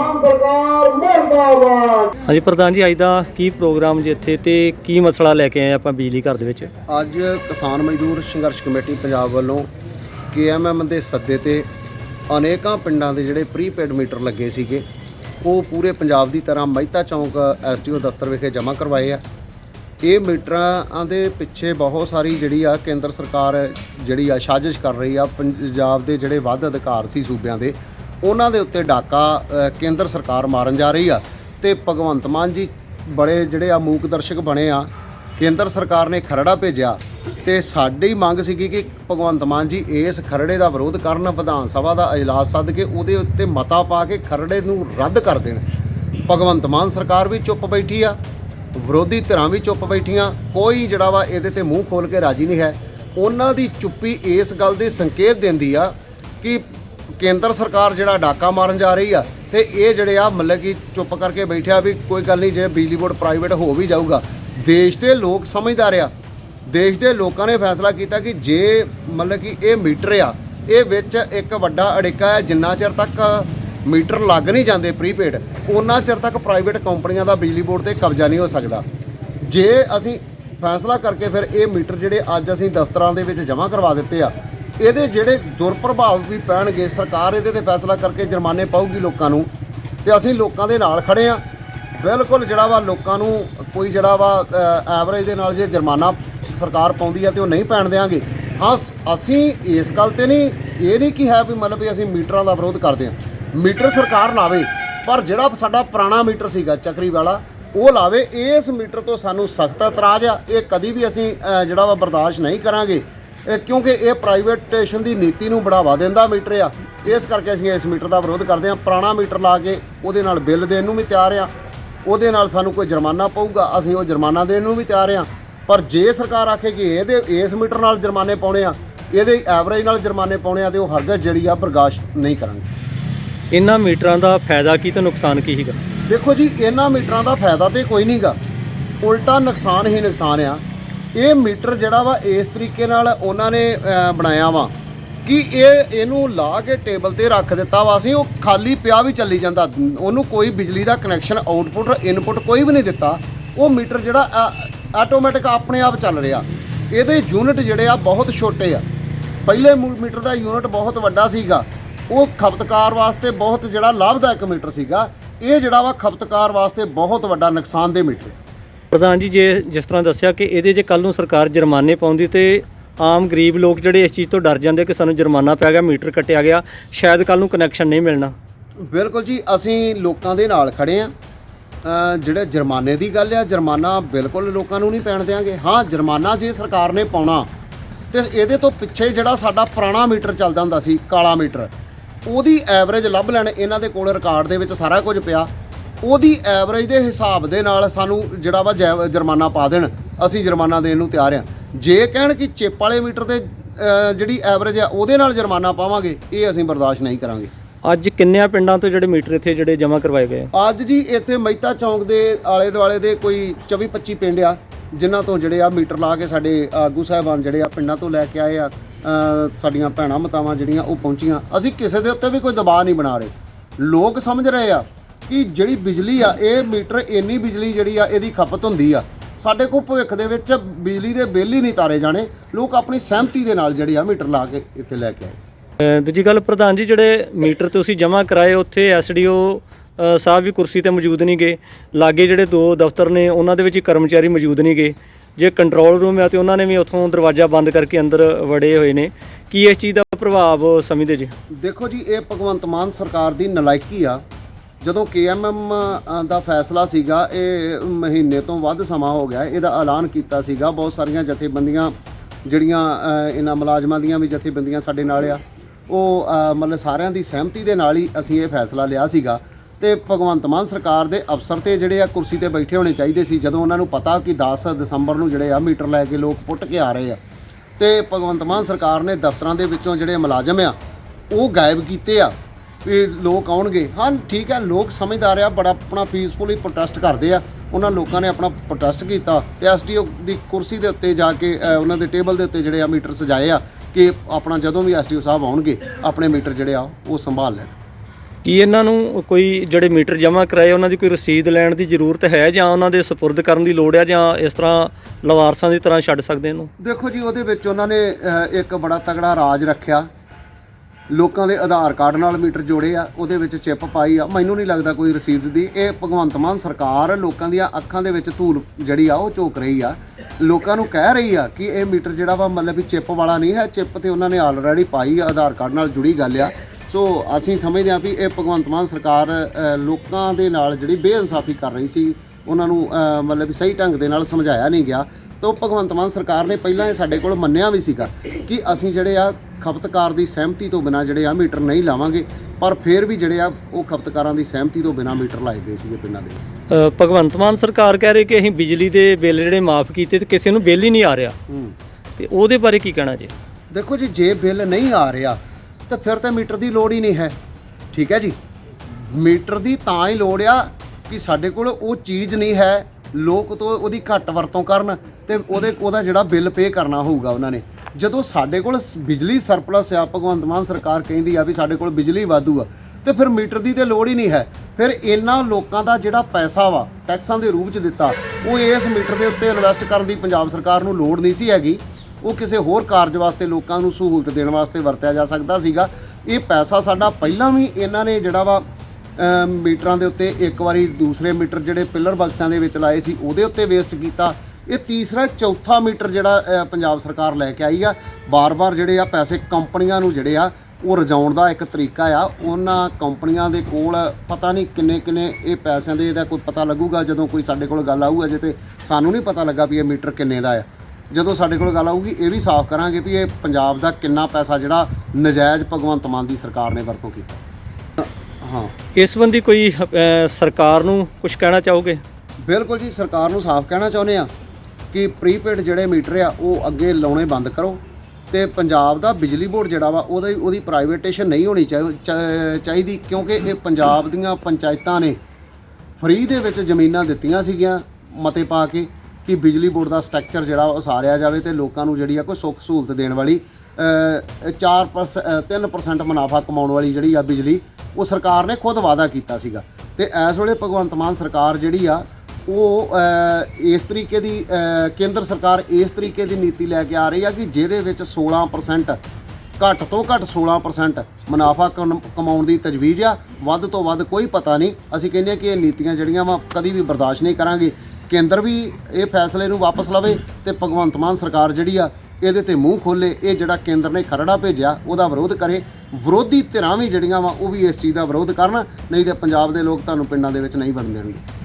ਮਾਨ ਸਰਕਾਰ ਮਰਦਾਬਾਦ। ਹਾਂਜੀ ਪ੍ਰਧਾਨ ਜੀ ਅੱਜ ਦਾ ਕੀ ਪ੍ਰੋਗਰਾਮ ਜੀ ਇੱਥੇ ਤੇ ਕੀ ਮਸਲਾ ਲੈ ਕੇ ਆਏ ਆਪਾਂ ਬਿਜਲੀ ਘਰ ਦੇ ਵਿੱਚ? ਅੱਜ ਕਿਸਾਨ ਮਜ਼ਦੂਰ ਸੰਘਰਸ਼ ਕਮੇਟੀ ਪੰਜਾਬ ਵੱਲੋਂ ਕੇਐਮਐਮ ਦੇ ਸੱਦੇ ਤੇ ਅਨੇਕਾਂ ਪਿੰਡਾਂ ਦੇ ਜਿਹੜੇ ਪ੍ਰੀਪੇਡ ਮੀਟਰ ਲੱਗੇ ਸੀਗੇ ਉਹ ਪੂਰੇ ਪੰਜਾਬ ਦੀ ਤਰ੍ਹਾਂ ਮਹਿਤਾ ਚੌਂਕ ਐਸਟੀਓ ਦਫ਼ਤਰ ਵਿਖੇ ਜਮ੍ਹਾਂ ਕਰਵਾਏ ਆ। ਇਹ ਮੀਟਰਾਂ ਦੇ ਪਿੱਛੇ ਬਹੁਤ ਸਾਰੀ ਜਿਹੜੀ ਆ ਕੇਂਦਰ ਸਰਕਾਰ ਜਿਹੜੀ ਆ ਸਾਜ਼ਿਸ਼ ਕਰ ਰਹੀ ਆ ਪੰਜਾਬ ਦੇ ਜਿਹੜੇ ਵੱਧ ਅਧਿਕਾਰ ਸੀ ਸੂਬਿਆਂ ਦੇ ਉਹਨਾਂ ਦੇ ਉੱਤੇ ਡਾਕਾ ਕੇਂਦਰ ਸਰਕਾਰ ਮਾਰਨ ਜਾ ਰਹੀ ਆ ਤੇ ਭਗਵੰਤ ਮਾਨ ਜੀ ਬੜੇ ਜਿਹੜੇ ਆ ਮੂਕ ਦਰਸ਼ਕ ਬਣੇ ਆ। ਕੇਂਦਰ ਸਰਕਾਰ ਨੇ ਖਰੜਾ ਭੇਜਿਆ ਤੇ ਸਾਡੀ ਮੰਗ ਸੀਗੀ ਕਿ ਭਗਵੰਤ ਮਾਨ ਜੀ ਇਸ ਖਰੜੇ ਦਾ ਵਿਰੋਧ ਕਰਨ, ਵਿਧਾਨ ਸਭਾ ਦਾ ਇਜਲਾਸ ਸੱਦ ਕੇ ਉਹਦੇ ਉੱਤੇ ਮਤਾ ਪਾ ਕੇ ਖਰੜੇ ਨੂੰ ਰੱਦ ਕਰ ਦੇਣ। ਭਗਵੰਤ ਮਾਨ ਸਰਕਾਰ ਵੀ ਚੁੱਪ ਬੈਠੀ ਆ, ਵਿਰੋਧੀ ਧਿਰਾਂ ਵੀ ਚੁੱਪ ਬੈਠੀਆਂ, ਕੋਈ ਜਿਹੜਾ ਵਾ ਇਹਦੇ ਤੇ ਮੂੰਹ ਖੋਲ ਕੇ ਰਾਜੀ ਨਹੀਂ ਹੈ। ਉਹਨਾਂ ਦੀ ਚੁੱਪੀ ਇਸ ਗੱਲ ਦੇ ਸੰਕੇਤ ਦਿੰਦੀ ਆ ਕਿ ਕੇਂਦਰ ਸਰਕਾਰ ਜਿਹੜਾ ਡਾਕਾ ਮਾਰਨ ਜਾ ਰਹੀ ਆ ਤੇ ਇਹ ਜਿਹੜੇ ਆ ਮਤਲਬ ਕਿ ਚੁੱਪ ਕਰਕੇ ਬੈਠਿਆ ਵੀ ਕੋਈ ਗੱਲ ਨਹੀਂ, ਜੇ ਬਿਜਲੀ ਬੋਰਡ ਪ੍ਰਾਈਵੇਟ ਹੋ ਵੀ ਜਾਊਗਾ। ਦੇਸ਼ ਦੇ ਲੋਕ ਸਮਝਦਾਰ ਆ। ਦੇਸ਼ ਦੇ ਲੋਕਾਂ ਨੇ ਫੈਸਲਾ ਕੀਤਾ ਕਿ ਜੇ ਮਤਲਬ ਕਿ ਇਹ ਮੀਟਰ ਆ, ਇਹ ਵਿੱਚ ਇੱਕ ਵੱਡਾ ਅੜਿੱਕਾ ਹੈ ਜਿੰਨਾ ਚਿਰ ਤੱਕ ਮੀਟਰ ਲੱਗ ਨਹੀਂ ਜਾਂਦੇ ਪ੍ਰੀਪੇਡ ਉਹਨਾਂ ਚਿਰ ਤੱਕ ਪ੍ਰਾਈਵੇਟ ਕੰਪਨੀਆਂ ਦਾ ਬਿਜਲੀ ਬੋਰਡ ਤੇ ਕਬਜ਼ਾ ਨਹੀਂ ਹੋ ਸਕਦਾ। ਜੇ ਅਸੀਂ ਫੈਸਲਾ ਕਰਕੇ ਫਿਰ ਇਹ ਮੀਟਰ ਜਿਹੜੇ ਅੱਜ ਅਸੀਂ ਦਫ਼ਤਰਾਂ ਦੇ ਵਿੱਚ ਜਮ੍ਹਾਂ ਕਰਵਾ ਦਿੱਤੇ ਆ ਇਹਦੇ ਜਿਹੜੇ ਦੁਰਪ੍ਰਭਾਵ ਵੀ ਪੈਣਗੇ, ਸਰਕਾਰ ਇਹਦੇ ਤੇ ਫੈਸਲਾ ਕਰਕੇ ਜੁਰਮਾਨੇ ਪਾਊਗੀ ਲੋਕਾਂ ਨੂੰ ਤੇ ਅਸੀਂ ਲੋਕਾਂ ਦੇ ਨਾਲ ਖੜੇ ਆ ਬਿਲਕੁਲ ਜਿਹੜਾ ਵਾ ਲੋਕਾਂ ਨੂੰ ਕੋਈ ਜਿਹੜਾ ਵਾ ਐਵਰੇਜ ਦੇ ਨਾਲ ਜੇ ਜੁਰਮਾਨਾ ਸਰਕਾਰ ਪਾਉਂਦੀ ਆ ਤੇ ਉਹ ਨਹੀਂ ਪੈਣ ਦੇਾਂਗੇ ਹਾਂ ਅਸੀਂ ਇਸ ਗੱਲ ਤੇ ਨਹੀਂ, ਇਹ ਨਹੀਂ ਕਿ ਹੈ ਵੀ ਮਤਲਬ ਵੀ ਅਸੀਂ ਮੀਟਰਾਂ ਦਾ ਵਿਰੋਧ ਕਰਦੇ ਆ ਮੀਟਰ ਸਰਕਾਰ ਲਾਵੇ, ਪਰ ਜਿਹੜਾ ਸਾਡਾ ਪੁਰਾਣਾ ਮੀਟਰ ਸੀਗਾ ਚੱਕਰੀ ਵਾਲਾ ਉਹ ਲਾਵੇ, ਇਸ ਮੀਟਰ ਤੋਂ ਸਾਨੂੰ ਸਖਤ ਇਤਰਾਜ਼ ਆ। ਇਹ ਕਦੀ ਵੀ ਅਸੀਂ ਜਿਹੜਾ ਵਾ ਬਰਦਾਸ਼ਤ ਨਹੀਂ ਕਰਾਂਗੇ। ਇਹ ਕਿਉਂਕਿ ਇਹ ਪ੍ਰਾਈਵੇਟੇਸ਼ਨ ਦੀ ਨੀਤੀ ਨੂੰ ਬੜਾਵਾ ਦਿੰਦਾ ਮੀਟਰ ਆ। ਇਸ ਕਰਕੇ ਅਸੀਂ ਇਸ ਮੀਟਰ ਦਾ ਵਿਰੋਧ ਕਰਦੇ ਹਾਂ। ਪੁਰਾਣਾ ਮੀਟਰ ਲਾ ਕੇ ਉਹਦੇ ਨਾਲ ਬਿੱਲ ਦੇਣ ਨੂੰ ਵੀ ਤਿਆਰ ਆ। ਉਹਦੇ ਨਾਲ ਸਾਨੂੰ ਕੋਈ ਜੁਰਮਾਨਾ ਪਊਗਾ ਅਸੀਂ ਉਹ ਜੁਰਮਾਨਾ ਦੇਣ ਨੂੰ ਵੀ ਤਿਆਰ ਆ। ਪਰ ਜੇ ਸਰਕਾਰ ਆਖੇ ਕਿ ਇਹਦੇ ਇਸ ਮੀਟਰ ਨਾਲ ਜੁਰਮਾਨੇ ਪਾਉਣੇ ਆ ਇਹਦੇ ਐਵਰੇਜ ਨਾਲ ਜੁਰਮਾਨੇ ਪਾਉਣੇ ਆ ਤੇ ਉਹ ਹਰਗਜ਼ ਜਿਹੜੀ ਆ ਬਰਦਾਸ਼ਤ ਨਹੀਂ ਕਰਾਂਗੇ ਇਹਨਾਂ ਮੀਟਰਾਂ ਦਾ ਫਾਇਦਾ ਕੀ ਤੇ ਨੁਕਸਾਨ ਕੀ ਸੀਗਾ? ਦੇਖੋ ਜੀ ਇਹਨਾਂ ਮੀਟਰਾਂ ਦਾ ਫਾਇਦਾ ਤੇ ਕੋਈ ਨਹੀਂਗਾ ਉਲਟਾ ਨੁਕਸਾਨ ਹੀ ਨੁਕਸਾਨ ਆ। ਇਹ ਮੀਟਰ ਜਿਹੜਾ ਵਾ ਇਸ ਤਰੀਕੇ ਨਾਲ ਉਹਨਾਂ ਨੇ ਬਣਾਇਆ ਵਾ ਕਿ ਇਹ ਇਹਨੂੰ ਲਾ ਕੇ ਟੇਬਲ ਤੇ ਰੱਖ ਦਿੱਤਾ ਵਾ ਅਸੀਂ ਉਹ ਖਾਲੀ ਪਿਆ ਵੀ ਚੱਲੀ ਜਾਂਦਾ। ਉਹਨੂੰ ਕੋਈ ਬਿਜਲੀ ਦਾ ਕਨੈਕਸ਼ਨ, ਆਊਟਪੁੱਟ, ਇਨਪੁੱਟ ਕੋਈ ਵੀ ਨਹੀਂ ਦਿੱਤਾ। ਉਹ ਮੀਟਰ ਜਿਹੜਾ ਆਟੋਮੈਟਿਕ ਆਪਣੇ ਆਪ ਚੱਲ ਰਿਹਾ। ਇਹਦੇ ਯੂਨਿਟ ਜਿਹੜੇ ਆ ਬਹੁਤ ਛੋਟੇ ਆ। ਪਹਿਲੇ ਮੀਟਰ ਦਾ ਯੂਨਿਟ ਬਹੁਤ ਵੱਡਾ ਸੀਗਾ। ਉਹ ਖਪਤਕਾਰ ਵਾਸਤੇ ਬਹੁਤ ਜਿਹੜਾ ਲਾਭਦਾਇਕ ਮੀਟਰ ਸੀਗਾ। ਇਹ ਜਿਹੜਾ ਵਾ ਖਪਤਕਾਰ ਵਾਸਤੇ ਬਹੁਤ ਵੱਡਾ ਨੁਕਸਾਨਦੇਹ ਮੀਟਰ। ਪ੍ਰਧਾਨ ਜੀ, ਜੇ ਜਿਸ ਤਰ੍ਹਾਂ ਦੱਸਿਆ ਕਿ ਇਹਦੇ ਜੇ ਕੱਲ ਨੂੰ ਸਰਕਾਰ ਜੁਰਮਾਨੇ ਪਾਉਂਦੀ ਤੇ ਆਮ ਗਰੀਬ ਲੋਕ ਜਿਹੜੇ ਇਸ ਚੀਜ਼ ਤੋਂ ਡਰ ਜਾਂਦੇ ਕਿ ਸਾਨੂੰ ਜੁਰਮਾਨਾ ਪੈ ਗਿਆ, ਮੀਟਰ ਕੱਟਿਆ ਗਿਆ, ਸ਼ਾਇਦ ਕੱਲ ਨੂੰ ਕਨੈਕਸ਼ਨ ਨਹੀਂ ਮਿਲਣਾ। ਬਿਲਕੁਲ ਜੀ, ਅਸੀਂ ਲੋਕਾਂ ਦੇ ਨਾਲ ਖੜੇ ਆ। ਜਿਹੜਾ ਜੁਰਮਾਨੇ ਦੀ ਗੱਲ ਆ, ਜੁਰਮਾਨਾ ਬਿਲਕੁਲ ਲੋਕਾਂ ਨੂੰ ਨਹੀਂ ਪੈਣ ਦੇਾਂਗੇ ਹਾਂ, ਜੁਰਮਾਨਾ ਜੇ ਸਰਕਾਰ ਨੇ ਪਾਉਣਾ, ਤੇ ਇਹਦੇ ਤੋਂ ਪਿੱਛੇ ਜਿਹੜਾ ਸਾਡਾ ਪੁਰਾਣਾ ਮੀਟਰ ਚੱਲਦਾ ਹੁੰਦਾ ਸੀ, ਕਾਲਾ ਮੀਟਰ, ਉਹਦੀ ਐਵਰੇਜ ਲੱਭ ਲੈਣ ਇਹਨਾਂ ਦੇ ਕੋਲ ਰਿਕਾਰਡ ਦੇ ਵਿੱਚ ਸਾਰਾ ਕੁਝ ਪਿਆ। ਉਹਦੀ ਐਵਰੇਜ ਦੇ ਹਿਸਾਬ ਦੇ ਨਾਲ ਸਾਨੂੰ ਜਿਹੜਾ ਵਾ ਜੈ- ਜੁਰਮਾਨਾ ਪਾ ਦੇਣ। ਅਸੀਂ ਜੁਰਮਾਨਾ ਦੇਣ ਨੂੰ ਤਿਆਰ ਆ। ਜੇ ਕਹਿਣ ਕਿ ਚਿੱਪ ਵਾਲੇ ਮੀਟਰ ਤੇ ਅ, ਜਿਹੜੀ ਐਵਰੇਜ ਆ ਉਹਦੇ ਨਾਲ ਜੁਰਮਾਨਾ ਪਾਵਾਂਗੇ ਇਹ ਅਸੀਂ ਬਰਦਾਸ਼ਤ ਨਹੀਂ ਕਰਾਂਗੇ। ਅੱਜ ਕਿੰਨਿਆਂ ਪਿੰਡਾਂ ਤੋਂ ਜਿਹੜੇ ਮੀਟਰ ਇੱਥੇ ਜਿਹੜੇ ਜਮ੍ਹਾਂ ਕਰਵਾਏ ਗਏ ਆ? ਅੱਜ ਜੀ ਇੱਥੇ ਮਹਿਤਾ ਚੌਂਕ ਦੇ ਆਲੇ ਦੁਆਲੇ ਦੇ ਕੋਈ 24 25 ਪਿੰਡ ਆ ਜਿਨ੍ਹਾਂ ਤੋਂ ਜਿਹੜੇ ਆ ਮੀਟਰ ਲਾ ਕੇ ਸਾਡੇ ਆਗੂ ਸਾਹਿਬਾਨ ਜਿਹੜੇ ਆ ਪਿੰਡਾਂ ਤੋਂ ਲੈ ਕੇ ਆਏ ਆ ਅ, ਸਾਡੀਆਂ ਭੈਣਾਂ ਮਤਾਵਾਂ ਜਿਹੜੀਆਂ ਉਹ ਪਹੁੰਚੀਆਂ। ਅਸੀਂ ਕਿਸੇ ਦੇ ਉੱਤੇ ਵੀ ਕੋਈ ਦਬਾਅ ਨਹੀਂ ਬਣਾ ਰਹੇ। ਲੋਕ ਸਮਝ ਰਹੇ ਆ ਕਿ ਜਿਹੜੀ ਬਿਜਲੀ ਆ ਇਹ ਮੀਟਰ ਇੰਨੀ ਬਿਜਲੀ ਜਿਹੜੀ ਆ ਇਹਦੀ ਖਪਤ ਹੁੰਦੀ ਆ। ਸਾਡੇ ਕੋਲ ਭਵਿੱਖ ਦੇ ਵਿੱਚ ਬਿਜਲੀ ਦੇ ਬਿੱਲ ਹੀ ਨਹੀਂ ਤਾਰੇ ਜਾਣੇ। ਲੋਕ ਆਪਣੀ ਸਹਿਮਤੀ ਦੇ ਨਾਲ ਜਿਹੜੀ ਆ ਮੀਟਰ ਲਾ ਕੇ ਇੱਥੇ ਲੈ ਕੇ ਆਏ। ਦੂਜੀ ਗੱਲ ਪ੍ਰਧਾਨ ਜੀ ਜਿਹੜੇ ਮੀਟਰ ਤੁਸੀਂ ਜਮ੍ਹਾਂ ਕਰਾਏ ਉੱਥੇ ਐਸਡੀਓ ਸਾਹਿਬ ਵੀ ਕੁਰਸੀ ਤੇ ਮੌਜੂਦ ਨਹੀਂ ਗਏ। ਲਾਗੇ ਜਿਹੜੇ ਦੋ ਦਫ਼ਤਰ ਨੇ ਉਹਨਾਂ ਦੇ ਵਿੱਚ ਹੀ ਕਰਮਚਾਰੀ ਮੌਜੂਦ ਨਹੀਂ ਗਏ। ਜੇ ਕੰਟਰੋਲ ਰੂਮ ਆ ਤੇ ਉਹਨਾਂ ਨੇ ਵੀ ਉੱਥੋਂ ਦਰਵਾਜ਼ਾ ਬੰਦ ਕਰਕੇ ਅੰਦਰ ਵੜੇ ਹੋਏ ਨੇ। ਕੀ ਇਸ ਚੀਜ਼ ਦਾ ਪ੍ਰਭਾਵ ਸਮਝਦੇ ਜੀ? ਦੇਖੋ ਜੀ ਇਹ ਭਗਵੰਤ ਮਾਨ ਸਰਕਾਰ ਦੀ ਨਲਾਇਕੀ ਆ। ਜਦੋਂ ਕੇਐਮਐਮ ਦਾ ਫੈਸਲਾ ਸੀਗਾ, ਇਹ ਮਹੀਨੇ ਤੋਂ ਵੱਧ ਸਮਾਂ ਹੋ ਗਿਆ। ਇਹਦਾ ਐਲਾਨ ਕੀਤਾ ਸੀਗਾ। ਬਹੁਤ ਸਾਰੀਆਂ ਜਥੇਬੰਦੀਆਂ ਜਿਹੜੀਆਂ ਇਹਨਾਂ ਮੁਲਾਜ਼ਮਾਂ ਦੀਆਂ ਵੀ ਜਥੇਬੰਦੀਆਂ ਸਾਡੇ ਨਾਲ ਆ, ਉਹ ਮਤਲਬ ਸਾਰਿਆਂ ਦੀ ਸਹਿਮਤੀ ਦੇ ਨਾਲ ਹੀ ਅਸੀਂ ਇਹ ਫੈਸਲਾ ਲਿਆ ਸੀਗਾ। ਤੇ ਭਗਵੰਤ ਮਾਨ ਸਰਕਾਰ ਦੇ ਅਫਸਰ ਤੇ ਜਿਹੜੇ ਆ ਕੁਰਸੀ ਤੇ ਬੈਠੇ ਹੋਣੇ ਚਾਹੀਦੇ ਸੀ, ਜਦੋਂ ਉਹਨਾਂ ਨੂੰ ਪਤਾ ਕਿ 10 ਦਸੰਬਰ ਨੂੰ ਜਿਹੜੇ ਆ ਮੀਟਰ ਲੈ ਕੇ ਲੋਕ ਪੁੱਟ ਕੇ ਆ ਰਹੇ ਆ। ਤੇ ਭਗਵੰਤ ਮਾਨ ਸਰਕਾਰ ਨੇ ਦਫ਼ਤਰਾਂ ਦੇ ਵਿੱਚੋਂ ਜਿਹੜੇ ਮੁਲਾਜ਼ਮ ਆ, ਉਹ ਗਾਇਬ ਕੀਤੇ ਆ। ਵੀ ਲੋਕ ਆਉਣਗੇ। ਹਾਂ ਠੀਕ ਹੈ ਲੋਕ ਸਮਝਦਾਰ ਆ ਬੜਾ ਆਪਣਾ ਪੀਸਫੁਲੀ ਪ੍ਰੋਟੈਸਟ ਕਰਦੇ ਆ। ਉਹਨਾਂ ਲੋਕਾਂ ਨੇ ਆਪਣਾ ਪ੍ਰੋਟੈਸਟ ਕੀਤਾ ਤੇ ਐਸਡੀਓ ਦੀ ਕੁਰਸੀ ਦੇ ਉੱਤੇ ਜਾ ਕੇ ਉਹਨਾਂ ਦੇ ਟੇਬਲ ਦੇ ਉੱਤੇ ਜਿਹੜੇ ਆ ਮੀਟਰ ਸਜਾਏ ਆ ਕਿ ਆਪਣਾ ਜਦੋਂ ਵੀ ਐਸਡੀਓ ਸਾਹਿਬ ਆਉਣਗੇ ਆਪਣੇ ਮੀਟਰ ਜਿਹੜੇ ਆ ਉਹ ਸੰਭਾਲ ਲੈਣ। ਕੀ ਇਹਨਾਂ ਨੂੰ ਕੋਈ ਜਿਹੜੇ ਮੀਟਰ ਜਮ੍ਹਾਂ ਕਰਾਏ ਉਹਨਾਂ ਦੀ ਕੋਈ ਰਸੀਦ ਲੈਣ ਦੀ ਜ਼ਰੂਰਤ ਹੈ ਜਾਂ ਉਹਨਾਂ ਦੇ ਸਪੁਰਦ ਕਰਨ ਦੀ ਲੋੜ ਹੈ ਜਾਂ ਇਸ ਤਰ੍ਹਾਂ ਲਵਾਰਸਾਂ ਦੀ ਤਰ੍ਹਾਂ ਛੱਡ ਸਕਦੇ ਇਹਨੂੰ? ਦੇਖੋ ਜੀ ਉਹਦੇ ਵਿੱਚ ਉਹਨਾਂ ਨੇ ਇੱਕ ਬੜਾ ਤਗੜਾ ਰਾਜ ਰੱਖਿਆ। ਲੋਕਾਂ ਦੇ ਆਧਾਰ ਕਾਰਡ ਨਾਲ ਮੀਟਰ ਜੋੜੇ ਆ, ਉਹਦੇ ਵਿੱਚ ਚਿੱਪ ਪਾਈ ਆ। ਮੈਨੂੰ ਨਹੀਂ ਲੱਗਦਾ ਕੋਈ ਰਸੀਦ ਦੀ। ਇਹ ਭਗਵੰਤ ਮਾਨ ਸਰਕਾਰ ਲੋਕਾਂ ਦੀਆਂ ਅੱਖਾਂ ਦੇ ਵਿੱਚ ਧੂਲ ਜਿਹੜੀ ਆ, ਉਹ ਝੋਕ ਰਹੀ ਆ। ਲੋਕਾਂ ਨੂੰ ਕਹਿ ਰਹੀ ਆ ਕਿ ਇਹ ਮੀਟਰ ਜਿਹੜਾ ਵਾ ਮਤਲਬ ਵੀ ਚਿੱਪ ਵਾਲਾ ਨਹੀਂ ਹੈ। ਚਿੱਪ ਤੇ ਉਹਨਾਂ ਨੇ ਆਲਰੇਡੀ ਪਾਈ ਆ, ਆਧਾਰ ਕਾਰਡ ਨਾਲ ਜੁੜੀ ਗੱਲ ਆ। ਸੋ ਅਸੀਂ ਸਮਝਦੇ ਹਾਂ ਵੀ ਇਹ ਭਗਵੰਤ ਮਾਨ ਸਰਕਾਰ ਲੋਕਾਂ ਦੇ ਨਾਲ ਜਿਹੜੀ ਬੇਇਨਸਾਫੀ ਕਰ ਰਹੀ ਸੀ ਉਹਨਾਂ ਨੂੰ ਮਤਲਬ ਵੀ ਸਹੀ ਢੰਗ ਦੇ ਨਾਲ ਸਮਝਾਇਆ ਨਹੀਂ ਗਿਆ। ਤਾਂ ਭਗਵੰਤ ਮਾਨ ਸਰਕਾਰ ਨੇ ਪਹਿਲਾਂ ਇਹ ਸਾਡੇ ਕੋਲ ਮੰਨਿਆ ਵੀ ਸੀਗਾ ਕਿ ਅਸੀਂ ਜਿਹੜੇ ਆ ਖਪਤਕਾਰ ਦੀ ਸਹਿਮਤੀ ਤੋਂ ਬਿਨਾ ਜਿਹੜੇ ਆ ਮੀਟਰ ਨਹੀਂ ਲਾਵਾਂਗੇ ਪਰ ਫਿਰ ਵੀ ਜਿਹੜੇ ਆ ਉਹ ਖਪਤਕਾਰਾਂ ਦੀ ਸਹਿਮਤੀ ਤੋਂ ਬਿਨਾ ਮੀਟਰ ਲਾਏ ਗਏ ਸੀਗੇ ਪਿੰਡਾਂ ਦੇ ਭਗਵੰਤ ਮਾਨ ਸਰਕਾਰ ਕਹਿ ਰਹੀ ਕਿ ਅਸੀਂ ਬਿਜਲੀ ਦੇ ਬਿੱਲ ਜਿਹੜੇ ਮਾਫ ਕੀਤੇ ਤੇ ਕਿਸੇ ਨੂੰ ਬਿੱਲ ਹੀ ਨਹੀਂ ਆ ਰਿਹਾ। ਤੇ ਉਹਦੇ ਬਾਰੇ ਕੀ ਕਹਿਣਾ ਜੀ? ਦੇਖੋ ਜੀ ਜੇ ਬਿੱਲ ਨਹੀਂ ਆ ਰਿਹਾ ਤਾਂ ਫਿਰ ਤਾਂ ਮੀਟਰ ਦੀ ਲੋੜ ਹੀ ਨਹੀਂ ਹੈ। ਠੀਕ ਹੈ ਜੀ? ਮੀਟਰ ਦੀ ਤਾਂ ਹੀ ਲੋੜ ਆ ਕਿ ਸਾਡੇ ਕੋਲ ਉਹ ਚੀਜ਼ ਨਹੀਂ ਹੈ, ਲੋਕ ਤੋਂ ਉਹਦੀ ਘੱਟ ਵਰਤੋਂ ਕਰਨ ਤੇ ਉਹਦੇ ਉਹਦਾ ਜਿਹੜਾ ਬਿੱਲ ਪੇ ਕਰਨਾ ਹੋਊਗਾ ਉਹਨਾਂ ਨੇ। ਜਦੋਂ ਸਾਡੇ ਕੋਲ ਬਿਜਲੀ ਸਰਪਲਸ ਆ, ਭਗਵੰਤ ਮਾਨ ਸਰਕਾਰ ਕਹਿੰਦੀ ਆ ਵੀ ਸਾਡੇ ਕੋਲ ਬਿਜਲੀ ਵਾਧੂ ਆ, ਤੇ ਫਿਰ ਮੀਟਰ ਦੀ ਤੇ ਲੋੜ ਹੀ ਨਹੀਂ ਹੈ। ਫਿਰ ਇਹਨਾਂ ਲੋਕਾਂ ਦਾ ਜਿਹੜਾ ਪੈਸਾ ਵਾ, ਟੈਕਸਾਂ ਦੇ ਰੂਪ ਚ ਦਿੱਤਾ, ਉਹ ਇਸ ਮੀਟਰ ਦੇ ਉੱਤੇ ਇਨਵੈਸਟ ਕਰਨ ਦੀ ਪੰਜਾਬ ਸਰਕਾਰ ਨੂੰ ਲੋੜ ਨਹੀਂ ਸੀ ਹੈਗੀ। ਉਹ ਕਿਸੇ ਹੋਰ ਕਾਰਜ ਵਾਸਤੇ ਲੋਕਾਂ ਨੂੰ ਸਹੂਲਤ ਦੇਣ ਵਾਸਤੇ ਵਰਤਿਆ ਜਾ ਸਕਦਾ ਸੀਗਾ। ਇਹ ਪੈਸਾ ਸਾਡਾ ਪਹਿਲਾਂ ਵੀ ਇਹਨਾਂ ਨੇ ਜਿਹੜਾ ਵਾ ਮੀਟਰਾਂ ਦੇ ਉੱਤੇ ਇੱਕ ਵਾਰੀ ਦੂਸਰੇ ਮੀਟਰ ਜਿਹੜੇ ਪਿਲਰ ਬਕਸਿਆਂ ਦੇ ਵਿੱਚ ਲਾਏ ਸੀ, ਉਹਦੇ ਉੱਤੇ ਵੇਸਟ ਕੀਤਾ। ਇਹ ਤੀਸਰਾ, ਚੌਥਾ ਮੀਟਰ ਜਿਹੜਾ ਪੰਜਾਬ ਸਰਕਾਰ ਲੈ ਕੇ ਆਈ ਆ। ਬਾਰ-ਬਾਰ ਜਿਹੜੇ ਆ ਪੈਸੇ ਕੰਪਨੀਆਂ ਨੂੰ ਜਿਹੜੇ ਆ, ਉਹ ਰਜਾਉਣ ਦਾ ਇੱਕ ਤਰੀਕਾ ਆ। ਉਹਨਾਂ ਕੰਪਨੀਆਂ ਦੇ ਕੋਲ ਪਤਾ ਨਹੀਂ ਕਿੰਨੇ ਕਿੰਨੇ ਇਹ ਪੈਸਿਆਂ ਦੇ ਇਹਦਾ ਕੋਈ ਪਤਾ ਲੱਗੂਗਾ, ਜਦੋਂ ਕੋਈ ਸਾਡੇ ਕੋਲ ਗੱਲ ਆਊਗਾ ਜੇ ਤੇ ਸਾਨੂੰ ਨਹੀਂ ਪਤਾ ਲੱਗਾ ਵੀ ਇਹ ਮੀਟਰ ਕਿੰਨੇ ਦਾ ਆ। ਜਦੋਂ ਸਾਡੇ ਕੋਲ ਗੱਲ ਆਊਗੀ ਇਹ ਵੀ ਸਾਫ਼ ਕਰਾਂਗੇ ਵੀ ਇਹ ਪੰਜਾਬ ਦਾ ਕਿੰਨਾ ਪੈਸਾ ਜਿਹੜਾ ਨਜਾਇਜ਼ ਭਗਵੰਤ ਮਾਨ ਦੀ ਸਰਕਾਰ ਨੇ ਵਰਤੋਂ ਕੀਤਾ। ਹਾਂ। ਇਸ ਸੰਬੰਧੀ ਕੋਈ ਸਰਕਾਰ ਨੂੰ ਕੁਝ ਕਹਿਣਾ ਚਾਹੋਗੇ? ਬਿਲਕੁਲ ਜੀ ਸਰਕਾਰ ਨੂੰ ਸਾਫ਼ ਕਹਿਣਾ ਚਾਹੁੰਦੇ ਆ ਕਿ ਪ੍ਰੀਪੇਡ ਜਿਹੜੇ ਮੀਟਰ ਆ ਉਹ ਅੱਗੇ ਲਾਉਣੇ ਬੰਦ ਕਰੋ ਤੇ ਪੰਜਾਬ ਦਾ ਬਿਜਲੀ ਬੋਰਡ ਜਿਹੜਾ ਵਾ ਉਹਦੀ ਉਹਦੀ ਪ੍ਰਾਈਵੇਟੇਸ਼ਨ ਨਹੀਂ ਹੋਣੀ ਚਾਹੀ- ਚਾ- ਚਾਹੀਦੀ ਕਿਉਂਕਿ ਇਹ ਪੰਜਾਬ ਦੀਆਂ ਪੰਚਾਇਤਾਂ ਨੇ ਫ੍ਰੀ ਦੇ ਵਿੱਚ ਜ਼ਮੀਨਾਂ ਦਿੱਤੀਆਂ ਸੀਗੀਆਂ ਮਤੇ ਪਾ ਕੇ। ਕਿ ਬਿਜਲੀ ਬੋਰਡ ਦਾ ਸਟਰਕਚਰ ਜਿਹੜਾ ਉਹ ਉਸਾਰਿਆ ਜਾਵੇ ਤੇ ਲੋਕਾਂ ਨੂੰ ਜਿਹੜੀ ਆ ਕੋਈ ਸੁੱਖ ਸਹੂਲਤ ਦੇਣ ਵਾਲੀ 4% 3% ਮੁਨਾਫਾ ਕਮਾਉਣ ਵਾਲੀ ਜਿਹੜੀ ਆ ਬਿਜਲੀ, ਉਹ ਸਰਕਾਰ ਨੇ ਖੁਦ ਵਾਅਦਾ ਕੀਤਾ ਸੀਗਾ। ਤੇ ਇਸ ਵੇਲੇ ਭਗਵੰਤ ਮਾਨ ਸਰਕਾਰ ਜਿਹੜੀ ਆ, ਉਹ ਇਸ ਤਰੀਕੇ ਦੀ ਕੇਂਦਰ ਸਰਕਾਰ ਇਸ ਤਰੀਕੇ ਦੀ ਨੀਤੀ ਲੈ ਕੇ ਆ ਰਹੀ ਆ ਕਿ ਜਿਹਦੇ ਵਿੱਚ 16% ਘੱਟ ਤੋਂ ਘੱਟ 16% ਮੁਨਾਫਾ ਕਮ- ਕਮਾਉਣ ਦੀ ਤਜਵੀਜ਼ ਆ। ਵੱਧ ਤੋਂ ਵੱਧ ਕੋਈ ਪਤਾ ਨਹੀਂ। ਅਸੀਂ ਕਹਿੰਦੇ ਕਿ ਇਹ ਨੀਤੀਆਂ ਜਿਹੜੀਆਂ ਵਾ, ਕਦੀ ਵੀ ਬਰਦਾਸ਼ਤ ਨਹੀਂ ਕਰਾਂਗੇ। ਕੇਂਦਰ ਵੀ ਇਹ ਫੈਸਲੇ ਨੂੰ ਵਾਪਸ ਲਵੇ ਤੇ ਭਗਵੰਤ ਮਾਨ ਸਰਕਾਰ ਜਿਹੜੀ ਆ, ਇਹਦੇ ਤੇ ਮੂੰਹ ਖੋਲੇ, ਇਹ ਜਿਹੜਾ ਕੇਂਦਰ ਨੇ ਖਰੜਾ ਭੇਜਿਆ, ਉਹਦਾ ਵਿਰੋਧ ਕਰੇ। ਵਿਰੋਧੀ ਧਿਰਾਂ ਵੀ ਜਿਹੜੀਆਂ ਵਾ, ਉਹ ਵੀ ਇਸ ਚੀਜ਼ ਦਾ ਵਿਰੋਧ ਕਰਨ, ਨਹੀਂ ਤੇ ਪੰਜਾਬ ਦੇ ਲੋਕ ਤੁਹਾਨੂੰ ਪਿੰਡਾਂ ਦੇ ਵਿੱਚ ਨਹੀਂ ਵੜਨ ਦੇਣਗੇ।